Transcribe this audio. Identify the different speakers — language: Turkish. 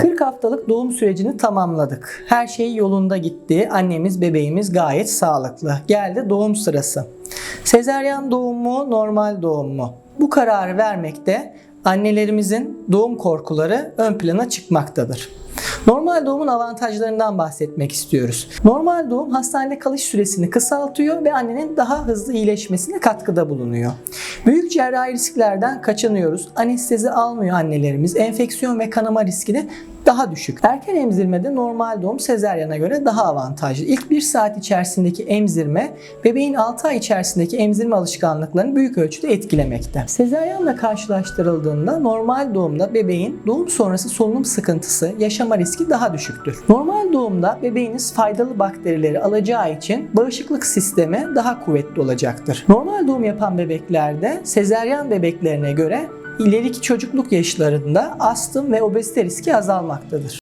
Speaker 1: 40 haftalık doğum sürecini tamamladık. Her şey yolunda gitti. Annemiz, bebeğimiz gayet sağlıklı. Geldi doğum sırası. Sezeryan doğum mu, normal doğum mu? Bu kararı vermekte annelerimizin doğum korkuları ön plana çıkmaktadır. Normal doğumun avantajlarından bahsetmek istiyoruz. Normal doğum hastanede kalış süresini kısaltıyor ve annenin daha hızlı iyileşmesine katkıda bulunuyor. Büyük cerrahi risklerden kaçınıyoruz. Anestezi almıyor annelerimiz. Enfeksiyon ve kanama riski de daha düşük. Erken emzirmede normal doğum sezeryana göre daha avantajlı. İlk 1 saat içerisindeki emzirme bebeğin 6 ay içerisindeki emzirme alışkanlıklarını büyük ölçüde etkilemekte. Sezeryanla karşılaştırıldığında normal doğumda bebeğin doğum sonrası solunum sıkıntısı, yaşama riski daha düşüktür. Normal doğumda bebeğiniz faydalı bakterileri alacağı için bağışıklık sistemi daha kuvvetli olacaktır. Normal doğum yapan bebeklerde sezeryan bebeklerine göre ileriki çocukluk yaşlarında astım ve obezite riski azalmaktadır.